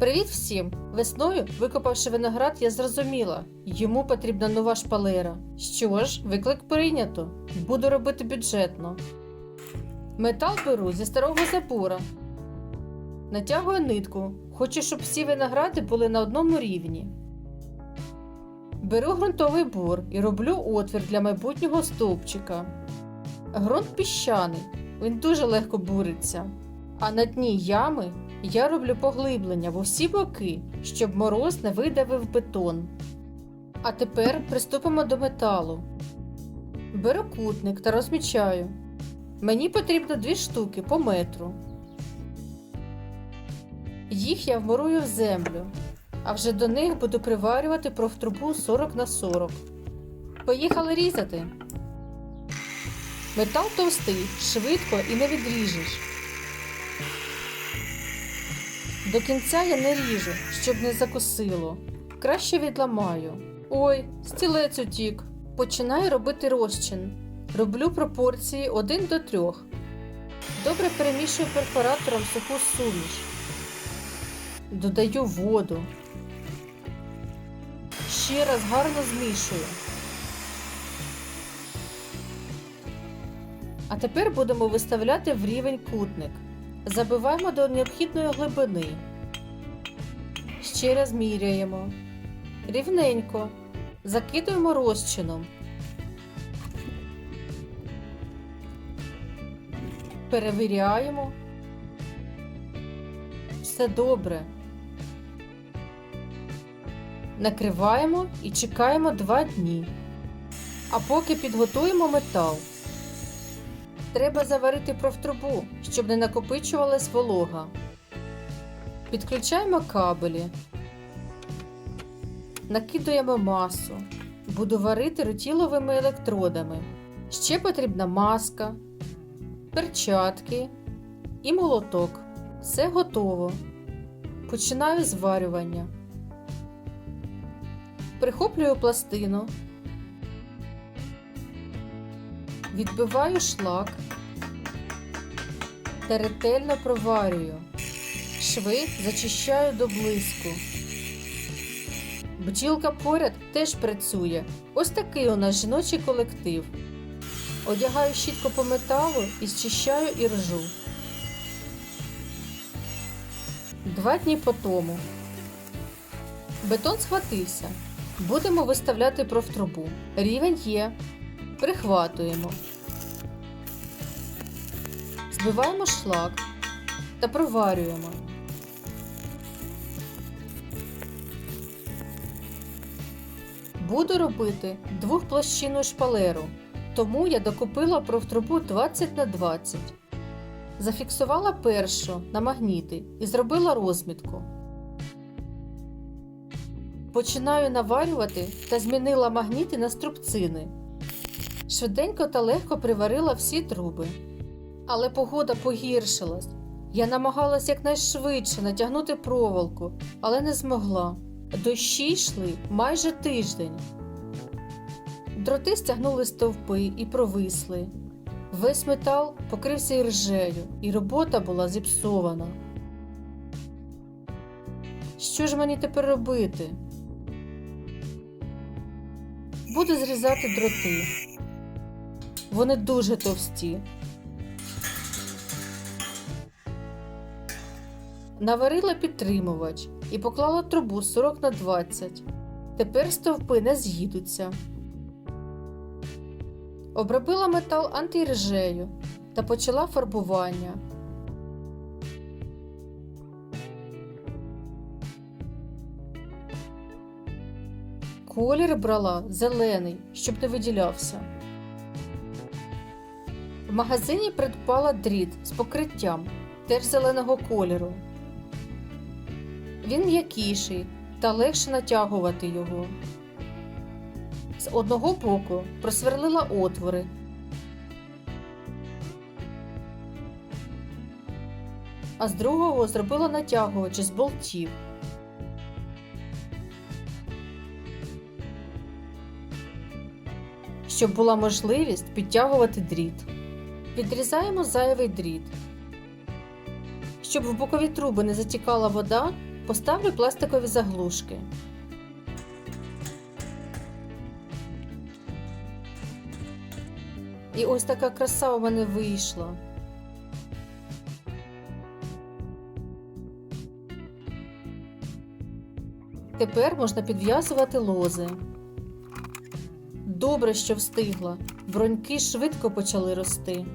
Привіт всім! Весною, викопавши виноград, я зрозуміла, йому потрібна нова шпалера. Що ж, виклик прийнято. Буду робити бюджетно. Метал беру зі старого забора. Натягую нитку. Хочу, щоб всі виногради були на одному рівні. Беру ґрунтовий бур і роблю отвір для майбутнього стовпчика. Ґрунт піщаний, він дуже легко буриться. А на дні ями я роблю поглиблення в усі боки, щоб мороз не видавив бетон. А тепер приступимо до металу. Беру кутник та розмічаю. Мені потрібно дві штуки по метру. Їх я вмурую в землю, а вже до них буду приварювати профтрубу 40 на 40. Поїхали різати. Метал товстий, швидко і не відріжеш. До кінця я не ріжу, щоб не закусило. Краще відламаю. Ой, стілець утік. Починаю робити розчин. Роблю пропорції 1 до 3. Добре перемішую перфоратором суху суміш. Додаю воду. Ще раз гарно змішую. А тепер будемо виставляти в рівень кутник. Забиваємо до необхідної глибини. Ще раз міряємо. Рівненько. Закидуємо розчином. Перевіряємо. Все добре. Накриваємо і чекаємо 2 дні. А поки підготуємо метал. Треба заварити профтрубу, щоб не накопичувалась волога. Підключаємо кабелі. Накидуємо масу. Буду варити рутіловими електродами. Ще потрібна маска, перчатки і молоток. Все готово. Починаю зварювання. Прихоплюю пластину. Відбиваю шлак та ретельно проварюю. Шви зачищаю до блиску. Бджілка поряд теж працює. Ось такий у нас жіночий колектив. Одягаю щітку по металу і зчищаю і ржу. Два дні по тому. Бетон схватився. Будемо виставляти профтрубу. Рівень є. Прихватуємо. Збиваємо шлак та проварюємо. Буду робити двохплощинну шпалеру, тому я докупила профтрубу 20 на 20. Зафіксувала першу на магніти і зробила розмітку. Починаю наварювати та змінила магніти на струбцини. Швиденько та легко приварила всі труби. Але погода погіршилась. Я намагалась якнайшвидше натягнути проволоку, але не змогла. Дощі йшли майже тиждень. Дроти стягнули стовпи і провисли. Весь метал покрився іржею, і робота була зіпсована. Що ж мені тепер робити? Буду зрізати дроти. Вони дуже товсті. Наварила підтримувач і поклала трубу 40 на 20. Тепер стовпи не з'їдуться. Обробила метал антиржею та почала фарбування. Колір брала зелений, щоб не виділявся. В магазині придбала дріт з покриттям теж зеленого кольору. Він м'якіший та легше натягувати його. З одного боку просверлила отвори. А з другого зробила натягувач з болтів. Щоб була можливість підтягувати дріт. Відрізаємо зайвий дріт. Щоб в бокові труби не затікала вода, Поставлю пластикові заглушки. І ось така краса у мене вийшла. Тепер можна підв'язувати лози. Добре, що встигла. Броньки швидко почали рости.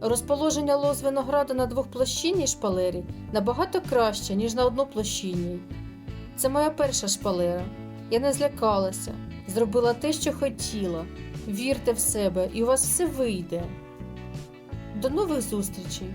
Розположення лоз винограду на двохплощинній шпалері набагато краще, ніж на одноплощинній. Це моя перша шпалера. Я не злякалася, зробила те, що хотіла. Вірте в себе, і у вас все вийде. До нових зустрічей!